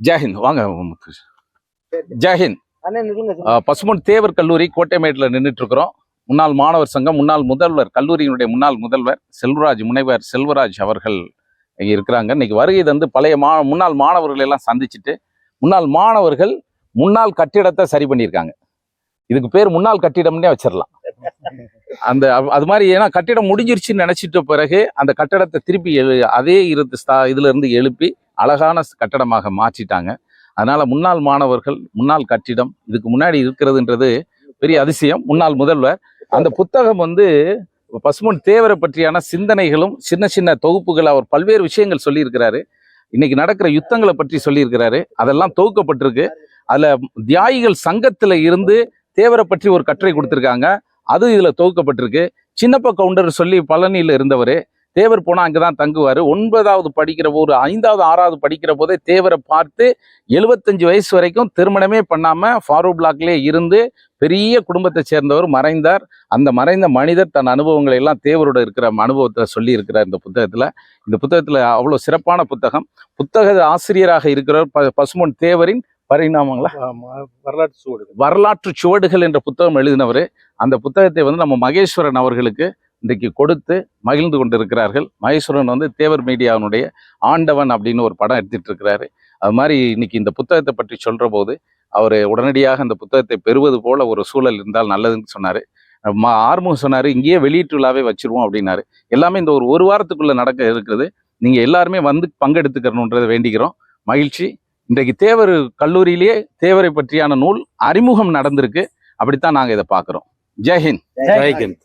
ஜெயஹிந்த் வாங்க. ஜெயஹிந்த் பசும்பொன் தேவர் கல்லூரி கோட்டைமேட்டில் நின்றுட்டு இருக்கிறோம் முன்னாள் மாணவர் சங்கம் முன்னாள் முதல்வர் கல்லூரியினுடைய முன்னாள் முதல்வர் செல்வராஜ் முனைவர் செல்வராஜ் அவர்கள் இங்க இருக்கிறாங்க. இன்னைக்கு வருகை தந்து பழைய மா முன்னாள் மாணவர்களை எல்லாம் சந்திச்சுட்டு முன்னாள் மாணவர்கள் முன்னாள் கட்டிடத்தை சரி பண்ணியிருக்காங்க. இதுக்கு பேர் முன்னாள் கட்டிடம்னே வச்சிடலாம் அந்த அது- மாதிரி ஏன்னா கட்டிடம் முடிஞ்சிருச்சுன்னு நினைச்சிட்ட பிறகு அந்த கட்டடத்தை திருப்பி எழு அதே இருந்து ஸ்தா இதுல இருந்து எழுப்பி அழகான கட்டடமாக மாற்றிட்டாங்க. அதனால் முன்னாள் மாணவர்கள் முன்னாள் கட்டிடம் இதுக்கு முன்னாடி இருக்கிறதுன்றது பெரிய அதிசயம். முன்னாள் முதல்வர். அந்த புத்தகம் வந்து பசுமன் தேவரை பற்றியான சிந்தனைகளும் சின்ன சின்ன தொகுப்புகள் அவர் பல்வேறு விஷயங்கள் சொல்லியிருக்கிறாரு. இன்னைக்கு நடக்கிற யுத்தங்களை பற்றி சொல்லியிருக்கிறாரு. அதெல்லாம் தொகுக்கப்பட்டிருக்கு. அதில் தியாகிகள் சங்கத்தில் இருந்து தேவரை பற்றி ஒரு கட்டுரை கொடுத்துருக்காங்க. அது இதில் தொகுக்கப்பட்டிருக்கு. சின்னப்ப கவுண்டர் சொல்லி பழனியில் இருந்தவர். தேவர் போனா அங்கதான் தங்குவாரு. ஒன்பதாவது படிக்கிற ஒரு ஐந்தாவது ஆறாவது படிக்கிற போதே தேவரை பார்த்து எழுபத்தஞ்சு வயசு வரைக்கும் திருமணமே பண்ணாம ஃபாரூ பிளாக்லேயே இருந்து பெரிய குடும்பத்தை சேர்ந்தவர் மறைந்தார். அந்த மறைந்த மனிதர் தன் அனுபவங்களை எல்லாம் தேவரோட இருக்கிற அனுபவத்தை சொல்லி இருக்கிறார் இந்த புத்தகத்துல. இந்த புத்தகத்துல அவ்வளவு சிறப்பான புத்தகம். புத்தக ஆசிரியராக இருக்கிறவர் ப- பசும்பொன் தேவரின் பரிணாமங்களா? வரலாற்று சூடு வரலாற்று சுவடுகள் என்ற புத்தகம் எழுதினவர். அந்த புத்தகத்தை வந்து நம்ம மகேஸ்வரன் அவர்களுக்கு இன்றைக்கு கொடுத்து மகிழ்ந்து கொண்டிருக்கிறார்கள். மகேஸ்வரன் வந்து தேவர் மீடியாவினுடைய ஆண்டவன் அப்படின்னு ஒரு படம் எடுத்துட்டு இருக்கிறாரு. அது மாதிரி இன்னைக்கு இந்த புத்தகத்தை பற்றி சொல்கிற போது அவர் உடனடியாக அந்த புத்தகத்தை பெறுவது போல ஒரு சூழல் இருந்தால் நல்லதுன்னு சொன்னார். மா ஆறுமுகம் சொன்னார் இங்கேயே வெளியீட்டு விழாவே வச்சிருவோம் அப்படின்னாரு. எல்லாமே இந்த ஒரு ஒரு வாரத்துக்குள்ளே நடக்க இருக்கிறது. நீங்கள் எல்லாருமே வந்து பங்கெடுத்துக்கணுன்றதை வேண்டிக்கிறோம். மகிழ்ச்சி. இன்றைக்கு தேவர் கல்லூரியிலேயே தேவரை பற்றியான நூல் அறிமுகம் நடந்திருக்கு. அப்படித்தான் நாங்கள் இதை பார்க்குறோம். ஜெய்ஹிந்த் ஜெய்ஹிந்த்